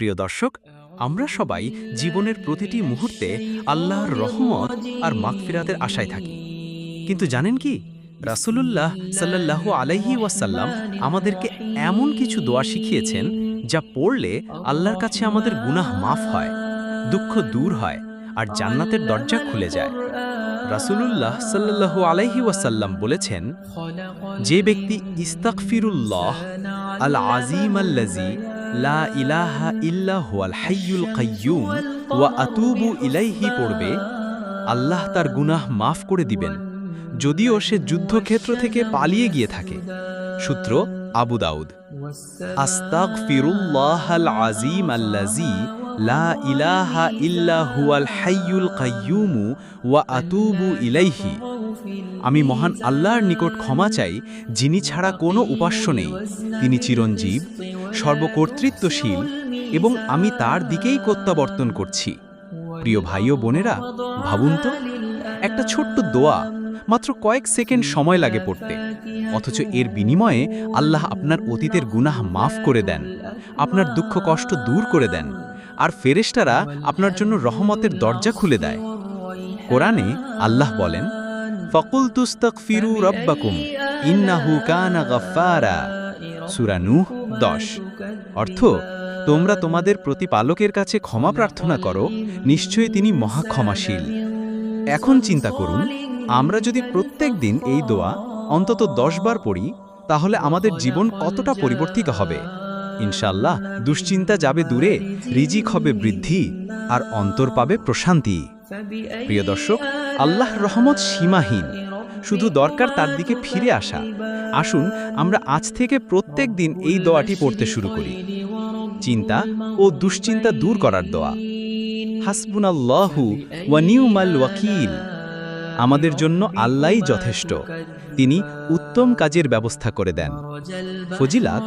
প্রিয় দর্শক, আমরা সবাই জীবনের প্রতিটি মুহূর্তে আল্লাহর রহমত আর মাগফিরাতের আশায় থাকি। কিন্তু জানেন কি? রাসূলুল্লাহ সাল্লাল্লাহু আলাইহি ওয়াসাল্লাম আমাদেরকে এমন কিছু দোয়া শিখিয়েছেন যা পড়লে আল্লাহর কাছে আমাদের গুনাহ মাফ হয়, দুঃখ দূর হয় আর জান্নাতের দরজা খুলে যায়। রাসূলুল্লাহ সাল্লাল্লাহু আলাইহি ওয়াসাল্লাম বলেছেন, যে ব্যক্তি ইস্তাগফিরুল্লাহ আল আজিম আল্লাজি লা ইলাহা ইল্লা হুয়াল হাইয়ুল কাইয়ুম ওয়া আতুবু ইলাইহি পড়বে, আল্লাহ তার গুনাহ মাফ করে দিবেন। যদিও সে যুদ্ধক্ষেত্র থেকে পালিয়ে গিয়ে থাকে। সূত্র আবু দাউদ। আস্তাগফিরুল্লাহ আল আজিম আল্লাজি লা ইলাহা ইল্লা হুয়াল হাইয়ুল কাইয়ুম ওয়া আতুবু ইলাইহি। আমি মহান আল্লাহর নিকট ক্ষমা চাই, যিনি ছাড়া কোনো উপাস্য নেই। তিনি চিরঞ্জীব সর্বকর্তৃত্বশীল এবং আমি তার দিকেই প্রত্যাবর্তন করছি। প্রিয় ভাই ও বোনেরা, ভাবুন তো, একটা ছোট্ট দোয়া মাত্র কয়েক সেকেন্ড সময় লাগে পড়তে। অথচ এর বিনিময়ে আল্লাহ আপনার অতীতের গুনাহ মাফ করে দেন, আপনার দুঃখ কষ্ট দূর করে দেন, আর ফেরেশতারা আপনার জন্য রহমতের দরজা খুলে দেয়। কোরআনে আল্লাহ বলেন ফকুল তুস্তাকফিরু রব্বাকুম, ইন্নাহু কানা গাফফারা। সূরা নূহ 10 অর্থ, তোমরা তোমাদের প্রতিপালকের কাছে ক্ষমা প্রার্থনা করো, নিশ্চয়ই তিনি মহা ক্ষমাশীল এখন চিন্তা করুন, আমরা যদি প্রত্যেক দিন এই দোয়া অন্তত দশ বার পড়ি, তাহলে আমাদের জীবন কতটা পরিবর্তিত হবে? ইনশাল্লাহ দুশ্চিন্তা যাবে দূরে, রিজিক হবে বৃদ্ধি, আর অন্তর পাবে প্রশান্তি। প্রিয় দর্শক আল্লাহ রহমত সীমাহীন। শুধু দরকার তার দিকে ফিরে আসা। আসুন, আমরা আজ থেকে প্রত্যেক দিন এই দোয়াটি পড়তে শুরু করি। চিন্তা ও দুশ্চিন্তা দূর করার দোয়া। হাসবুনাল্লাহু ওয়া নিউমাল ওয়াকিল। আমাদের জন্য আল্লাহই যথেষ্ট। তিনি উত্তম কাজের ব্যবস্থা করে দেন। ফজিলাত,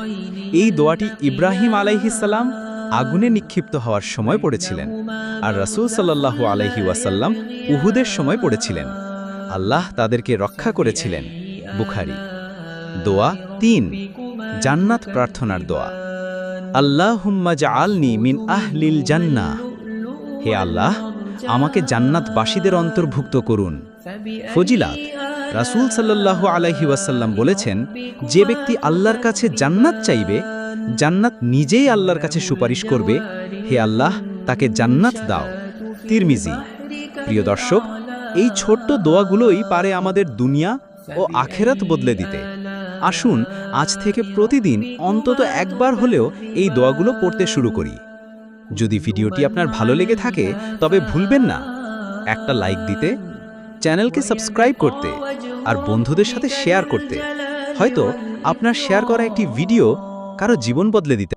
এই দোয়াটি ইব্রাহিম আলাইহিসাল্লাম আগুনে নিক্ষিপ্ত হওয়ার সময় পড়েছিলেন। আর রাসূল সাল্লাল্লাহু আলাইহি ওয়াসাল্লাম উহুদের সময় পড়েছিলেন। আল্লাহ তাদেরকে রক্ষা করেছিলেন। বুখারি। দোয়া তিন, জান্নাত প্রার্থনার দোয়া। আল্লাহুম্মা জাআলনি মিন আহলিল জান্না হে আল্লাহ, আমাকে জান্নাতবাসীদের অন্তর্ভুক্ত করুন। ফজিলাত, রাসূল সাল্লাল্লাহু আলাইহি ওয়াসাল্লাম বলেছেন, যে ব্যক্তি আল্লাহর কাছে জান্নাত চাইবে, জান্নাত নিজেই আল্লাহর কাছে সুপারিশ করবে। হে আল্লাহ, তাকে জান্নাত দাও। তিরমিজি, প্রিয় দর্শক এই ছোট্ট দোয়াগুলোই পারে আমাদের দুনিয়া ও আখেরাত বদলে দিতে। আসুন, আজ থেকে প্রতিদিন অন্তত একবার হলেও এই দোয়াগুলো পড়তে শুরু করি। যদি ভিডিওটি আপনার ভালো লেগে থাকে, তবে ভুলবেন না। একটা লাইক দিতে, চ্যানেলকে সাবস্ক্রাইব করতে আর বন্ধুদের সাথে শেয়ার করতে। হয়তো আপনার শেয়ার করা একটি ভিডিও কারও জীবন বদলে দিতে